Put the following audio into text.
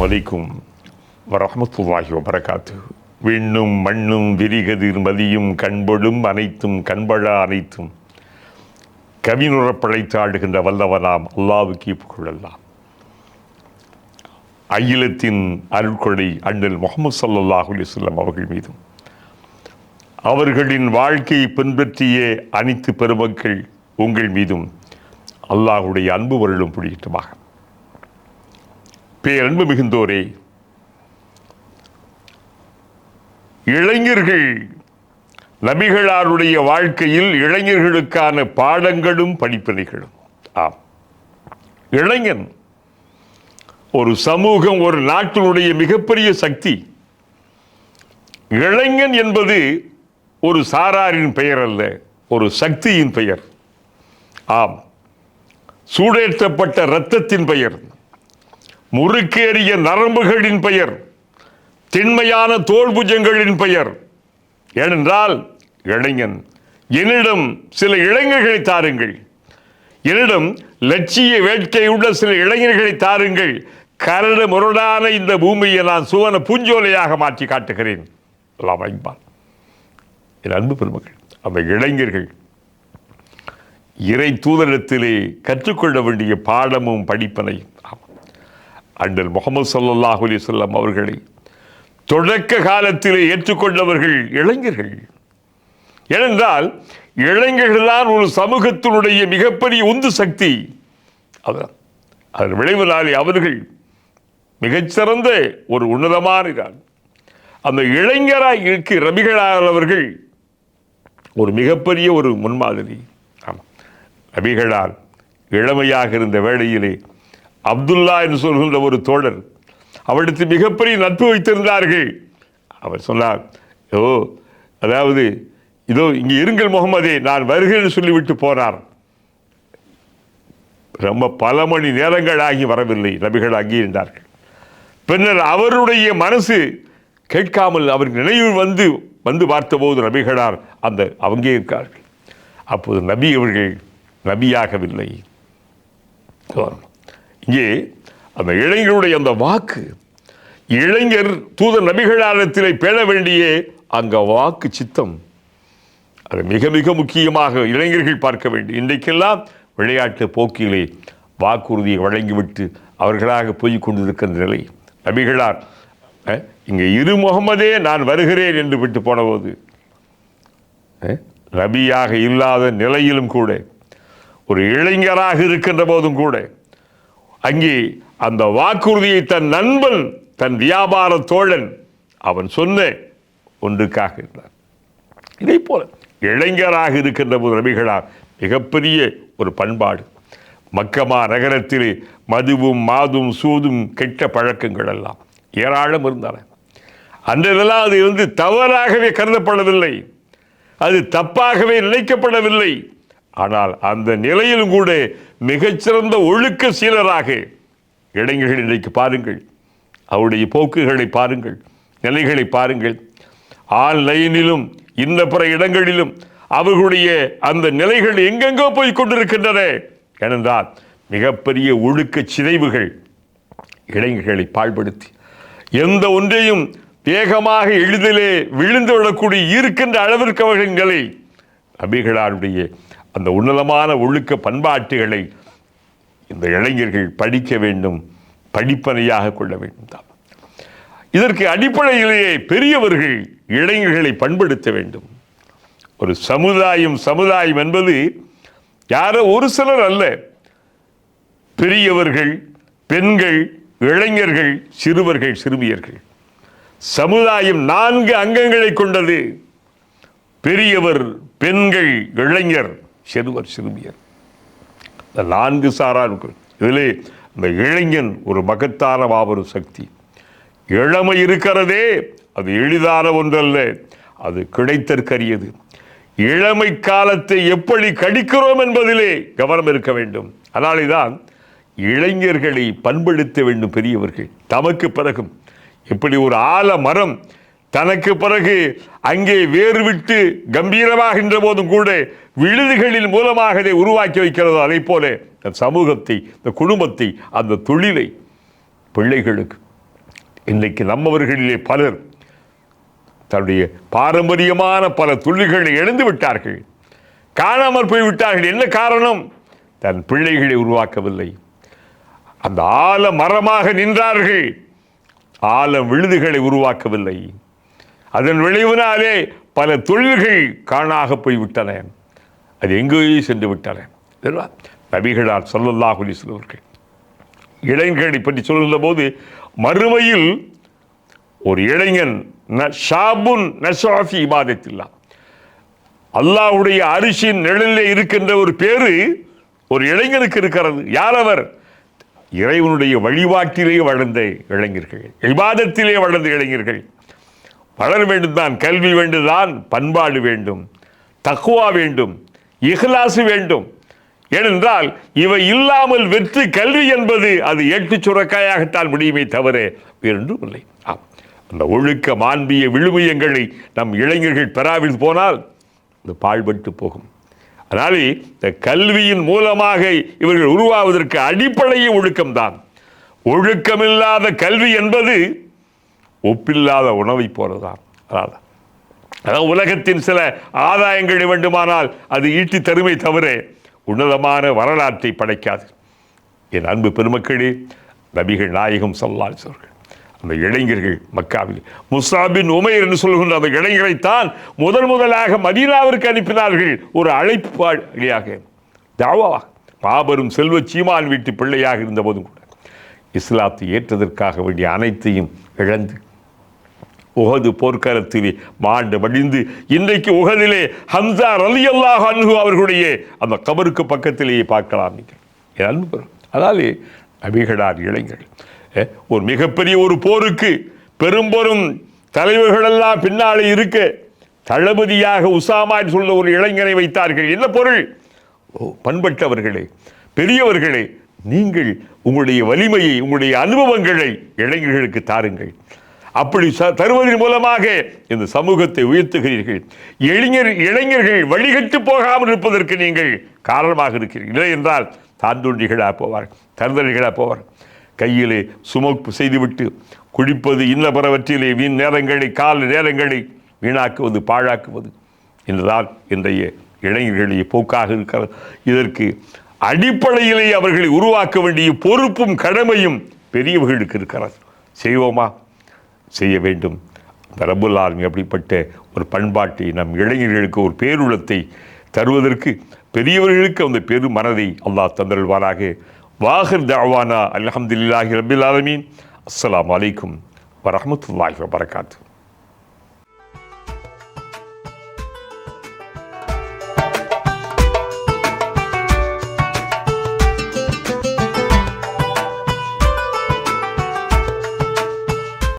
அஸ்லாம் வலைக்கும் வரமத்துல்லாஹி வபரகாத்து விண்ணும் மண்ணும் விரிகதிர் மதியும் கண்பொழும் அனைத்தும் கண்பழா அனைத்தும் கவினுற பழைத்து ஆடுகின்ற வல்லவனாம் அல்லாவுக்கு புகழல்லாம் அகிலத்தின் அருள்கொடை அண்ணல் முகமது சல்லல்லாஹு அலைஹி அவர்கள் மீதும். அவர்களின் வாழ்க்கையை பின்பற்றிய அனைத்து பெருமக்கள் உங்கள் மீதும் அல்லாஹுடைய அன்பு வருடம் புரியட்டுமாக பேரன்பு மிகுந்தோரே. இளைஞர்கள் நபிகளாருடைய வாழ்க்கையில் இளைஞர்களுக்கான பாடங்களும் படிப்பினைகளும் ஆம். இளைஞன் ஒரு சமூகம் ஒரு நாட்டினுடைய மிகப்பெரிய சக்தி. இளைஞன் என்பது ஒரு சாராரின் பெயர் அல்ல ஒரு சக்தியின் பெயர். ஆம். சூடேற்றப்பட்ட இரத்தத்தின் பெயர். முறுக்கேறிய நரம்புகளின் பெயர் திண்மையான தோல்புஜங்களின் பெயர். ஏனென்றால் இளைஞன் என்னிடம் சில இளைஞர்களை தாருங்கள். என்னிடம் லட்சிய வேட்கையுள்ள சில இளைஞர்களை தாருங்கள். கரடு முரடான இந்த பூமியை நான் சுவன பூஞ்சோலையாக மாற்றி காட்டுகிறேன். எல்லாம் வைப்பான் என் அன்பு பெருமக்கள் அந்த இளைஞர்கள். இறை தூதரத்திலே கற்றுக்கொள்ள வேண்டிய பாடமும் படிப்பனையும் அண்ணல் முகமது சல்லாஹ் அலைஹி வஸல்லம் அவர்களை தொடக்க காலத்திலே ஏற்றுக்கொண்டவர்கள் இளைஞர்கள். ஏனென்றால் இளைஞர்கள்தான் ஒரு சமூகத்தினுடைய மிகப்பெரிய உந்து சக்தி. அதான் அதன் விளைவினாலே அவர்கள் மிகச்சிறந்த ஒரு உன்னதமான அந்த இளைஞராக இருக்கு ரபிகளானவர்கள் ஒரு மிகப்பெரிய ஒரு முன்மாதிரி. ஆமாம். ரபிகளால் இளமையாக இருந்த வேளையிலே அப்துல்லா என்று சொல்கின்ற ஒரு தோழர் அவரிடத்து மிகப்பெரிய நட்பு வைத்திருந்தார்கள். அவர் சொன்னார் ஓ அதாவது இதோ இங்கே இருங்கள் முகமதே நான் வருகிறேன்னு சொல்லிவிட்டு போனார். ரொம்ப பல மணி நேரங்கள் ஆகி வரவில்லை நபிகள் அங்கே இருந்தார்கள். பின்னர் அவருடைய மனசு கேட்காமல் அவர் நினைவு வந்து வந்து பார்த்தபோது நபிகளார் அந்த அவங்கே இருக்கார்கள். அப்போது நபி அவர்கள் நபியாகவில்லை. இங்கே அந்த இளைஞருடைய அந்த வாக்கு. இளைஞர் தூதர் நபிகளாரத்திலே பேண வேண்டிய அங்க வாக்கு சித்தம். அது மிக மிக முக்கியமாக இளைஞர்கள் பார்க்க வேண்டும் இன்றைக்கெல்லாம் விளையாட்டு போக்கிலே வாக்குறுதியை வழங்கிவிட்டு அவர்களாக போய் கொண்டிருக்கின்ற நிலை. நபிகளார் இங்கே இரு முகமதே நான் வருகிறேன் என்று விட்டு போனபோது நபியாக இல்லாத நிலையிலும் கூட ஒரு இளைஞராக இருக்கின்ற போதும் கூட அங்கே அந்த வாக்குறுதியை தன் நண்பன் தன் வியாபார தோழன் அவன் சொன்ன ஒன்றுக்காக இருந்தான். இதை போல இளைஞராக இருக்கின்ற போது மிகப்பெரிய ஒரு பண்பாடு. மக்கமா நகரத்திலே மதுவும் மாதும் சூதும் கெட்ட பழக்கங்கள் எல்லாம் ஏராளம் இருந்தன. அன்றதெல்லாம் அது வந்து தவறாகவே கருதப்படவில்லை. அது தப்பாகவே நினைக்கப்படவில்லை. ஆனால் அந்த நிலையிலும் கூட மிகச்சிறந்த ஒழுக்க சீலராக இளைஞர்கள் இன்றைக்கு பாருங்கள். அவருடைய போக்குகளை பாருங்கள் நிலைகளை பாருங்கள். ஆன்லைனிலும் இன்ன பிற இடங்களிலும் அவர்களுடைய அந்த நிலைகள் எங்கெங்கோ போய் கொண்டிருக்கின்றன ஏனென்றால் மிகப்பெரிய ஒழுக்க சிதைவுகள் இளைஞர்களை பாழ்படுத்தி எந்த ஒன்றையும் வேகமாக எளிதிலே விழுந்து விடக்கூடிய இருக்கின்ற அளவிற்கு அவர்களை நபிகளாருடைய அந்த உன்னதமான ஒழுக்க பண்பாட்டுகளை இந்த இளைஞர்கள் படிக்க வேண்டும் படிப்பனையாக கொள்ள வேண்டும் தான் இதற்கு அடிப்படையிலேயே பெரியவர்கள் இளைஞர்களை பண்படுத்த வேண்டும். ஒரு சமுதாயம் சமுதாயம் என்பது யாரோ ஒரு சிலர் அல்ல. பெரியவர்கள் பெண்கள் இளைஞர்கள் சிறுவர்கள் சிறுமியர்கள். சமுதாயம் நான்கு அங்கங்களை கொண்டது. பெரியவர் பெண்கள் இளைஞர். சிறுவர் சிறுமியர். இந்த நான்கு சாரார்கள் இதிலே அந்த இளைஞன் ஒரு மகத்தான மாபெரும் சக்தி. இளமை இருக்கிறதே அது எளிதான ஒன்றல்ல அது கிடைத்தற்கரியது. இளமை காலத்தை எப்படி கடிக்கிறோம் என்பதிலே கவனம் இருக்க வேண்டும். அதனாலேதான் இளைஞர்களை பண்படுத்த வேண்டும் பெரியவர்கள். தமக்கு பிறகும் இப்படி ஒரு ஆல மரம் தனக்கு பிறகு அங்கே வேறு விட்டு கம்பீரமாகின்ற போதும் கூட விழுதுகளின் மூலமாக இதை உருவாக்கி வைக்கிறதோ அதை போல இந்த சமூகத்தை இந்த குடும்பத்தை அந்த தொழிலை பிள்ளைகளுக்கு. இன்றைக்கு நம்மவர்களிலே பலர் தன்னுடைய பாரம்பரியமான பல தொழில்களை இழந்து விட்டார்கள். காணாமல் போய்விட்டார்கள். என்ன காரணம்? தன் பிள்ளைகளை உருவாக்கவில்லை. அந்த ஆல மரமாக நின்றார்கள். ஆல விழுதுகளை உருவாக்கவில்லை. அதன் விளைவினாலே பல தொழில்கள் காணாக போய்விட்டன. அது எங்கேயோ சென்று விட்டன. இல்லையா? நபிகளார் சொல்லல்லா அலைஹி வஸல்லம் இளைஞர்களை பற்றி சொல்கின்ற போது மறுமையில் ஒரு இளைஞன் ந- ஷாபுன் நஷாஃபி இபாதத்தில்லா. அல்லாஹ்வுடைய அரிசியின் நிழலிலே இருக்கின்ற ஒரு பேரு ஒரு இளைஞனுக்கு இருக்கிறது. யார் அவர்? இறைவனுடைய வழிபாட்டிலே வளர்ந்த இளைஞர்கள் இபாதத்திலே வளர்ந்த இளைஞர்கள். வளர வேண்டும் தான் கல்வி வேண்டுதான் பண்பாடு வேண்டும் தக்குவா வேண்டும் இஹ்லாசு வேண்டும். ஏனென்றால் இவை இல்லாமல் வெற்றி கல்வி என்பது அது எட்டு சுரக்காயாகத்தான் முடியுமே தவிர வேறென்றும் இல்லை ஆம். அந்த ஒழுக்க மாண்பிய விழுமியங்களை நம் இளைஞர்கள் பெறாவில் போனால் அது பாழ்பட்டு போகும். அதனாலே இந்த கல்வியின் மூலமாக இவர்கள் உருவாவதற்கு அடிப்படையே ஒழுக்கம்தான். ஒழுக்கமில்லாத கல்வி என்பது ஒப்பில்லாத உணவை போலதான். அதனால் அதாவது உலகத்தின் சில ஆதாயங்கள் வேண்டுமானால் அது ஈட்டி தருமை தவிர உன்னதமான வரலாற்றை படைக்காது. என் அன்பு பெருமக்களே நபிகள் நாயகம் சொல்லால் சொல்கள் அந்த இளைஞர்கள் மக்காவில் முசாபின் உமைர் என்று சொல்கின்ற அந்த இளைஞரைத்தான் முதல் முதலாக மதீனாவிற்கு அனுப்பினார்கள். ஒரு அழைப்பு வழியாக தாவா மாபெரும் செல்வ சீமான் வீட்டு பிள்ளையாக இருந்தபோதும் கூட இஸ்லாத்தை ஏற்றதற்காக வேண்டிய அனைத்தையும் இழந்து உகது போர்க்களத்திலே மாண்டு மடிந்து இன்றைக்கு உகதிலே ஹம்சா ரலியல்லாஹு அன்ஹு அவர்களுடைய அந்த கபருக்கு பக்கத்திலேயே பார்க்கலாம் நீங்கள் என் அன்பு அதாவது நபிகளார் இளைஞர்கள் ஒரு மிகப்பெரிய ஒரு போருக்கு பெரும்பெரும் தலைவர்களெல்லாம் பின்னாலே இருக்க தளபதியாக உசாமா என்று சொல்ல ஒரு இளைஞரை வைத்தார்கள். என்ன பொருள்? ஓ பண்பட்டவர்களே பெரியவர்களே நீங்கள் உங்களுடைய வலிமையை உங்களுடைய அனுபவங்களை இளைஞர்களுக்கு தாருங்கள். அப்படி ச- தருவதன் மூலமாக இந்த சமூகத்தை உயர்த்துகிறீர்கள். இளைஞர் இளைஞர்கள் வழிகட்டு போகாமல் இருப்பதற்கு நீங்கள் காரணமாக இருக்கிறீர்கள். இல்லை என்றால் தாந்தூண்டிகளாக போவார் தருதலிகளாக போவார். கையிலே சுமப்பு செய்துவிட்டு குடிப்பது இன்ன பிறவற்றிலே வீண் நேரங்களை கால நேரங்களை வீணாக்குவது பாழாக்குவது. என்றுதான் இன்றைய இளைஞர்களுடைய போக்காக இருக்கிறது இதற்கு அடிப்படையிலே அவர்களை உருவாக்க வேண்டிய பொறுப்பும் கடமையும் பெரியவர்களுக்கு இருக்கிறது. செய்வோமா? செய்ய வேண்டும். அந்த ரப்புல் அப்படிப்பட்ட ஒரு பண்பாட்டை நம் இளைஞர்களுக்கு ஒரு பேருளத்தை தருவதற்கு பெரியவர்களுக்கு அந்த பெரு மனதை அல்லாஹ் தந்தருள்வாராக. வாஹிர் தாவானா அல்ஹம்துலில்லாஹி ரபில் ஆலமீன். அஸ்லாம் அலைக்கும் வரமத்துல்லாஹி வபரகாத்துஹு